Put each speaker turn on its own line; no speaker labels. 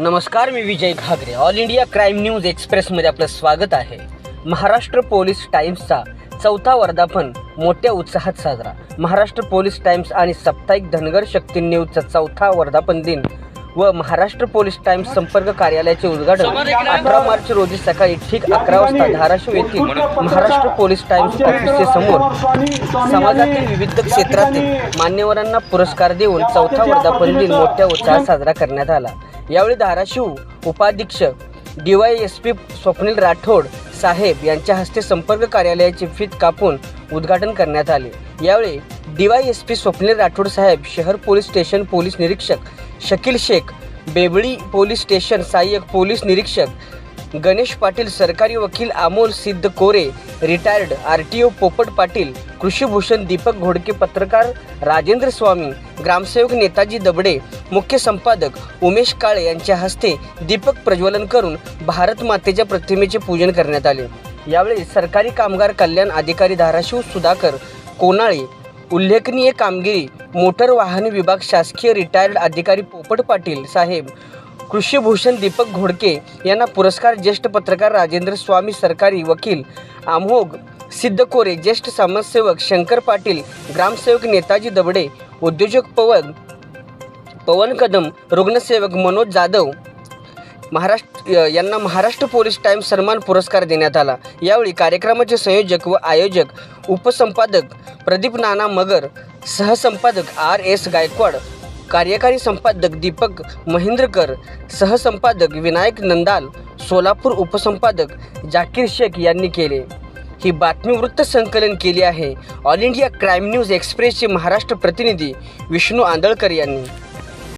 नमस्कार मी Vijay Ghagare. All India crime news एक्सप्रेसमध्ये आपलं स्वागत आहे. महाराष्ट्र पोलीस टाइम्सचा चौथा वर्धापन मोठ्या उत्साहात साजरा. महाराष्ट्र पोलीस टाइम्स आणि साप्ताहिक धनगर शक्ती न्यूजचा चौथा वर्धापन दिन व महाराष्ट्र पोलीस टाइम्स संपर्क कार्यालयाचे उद्घाटन अठरा मार्च रोजी सकाळी ठीक अकरा वाजता धाराशिव येथील महाराष्ट्र पोलीस टाइम्स ऑफिसचे समोर समाजातील विविध क्षेत्रातील मान्यवरांना पुरस्कार देऊन चौथा वर्धापन दिन मोठ्या उत्साहात साजरा करण्यात आला. यावेळी धाराशिव उपाधीक्षक D Y S P Swapnil Rathod साहेब यांच्या हस्ते संपर्क कार्यालयाचे फीत कापून उद्घाटन करण्यात आले. यावेळी D Y S P Swapnil Rathod साहेब शहर पोलीस स्टेशन पोलीस निरीक्षक शकील शेख बेबळी पोलीस स्टेशन सहाय्यक पोलीस निरीक्षक गणेश पाटील सरकारी वकील Amol Siddh Kore retired R T O Popat Patil कृषीभूषण Deepak Ghodke पत्रकार राजेंद्र स्वामी ग्रामसेवक नेताजी दबडे मुख्य संपादक उमेश काळे यांच्या हस्ते दीपक प्रज्वलन करून भारत मातेच्या प्रतिमेचे पूजन करण्यात आले. यावेळी सरकारी कामगार कल्याण अधिकारी धाराशिव सुधाकर कोनाळे उल्लेखनीय कामगिरी मोटर वाहन विभाग शासकीय रिटायर्ड अधिकारी पोपट पाटील साहेब कृषीभूषण दीपक घोडके यांना पुरस्कार ज्येष्ठ पत्रकार राजेंद्र स्वामी सरकारी वकील आमोग सिद्ध कोरे ज्येष्ठ समाजसेवक शंकर पाटील ग्रामसेवक नेताजी दबडे उद्योजक पवन पवन कदम रुग्णसेवक मनोज जाधव महाराष्ट्र यांना महाराष्ट्र पोलीस टाईम सन्मान पुरस्कार देण्यात आला. यावेळी कार्यक्रमाचे संयोजक व आयोजक उपसंपादक प्रदीप नाना मगर सहसंपादक आर एस गायकवाड कार्यकारी संपादक दीपक महेंद्रकर सहसंपादक विनायक नंदाल सोलापूर उपसंपादक जाकीर शेख यांनी केले. ही बातमी वृत्तसंकलन केली आहे. ऑल इंडिया क्राईम न्यूज एक्सप्रेसचे महाराष्ट्र प्रतिनिधी विष्णू आंदळकर यांनी.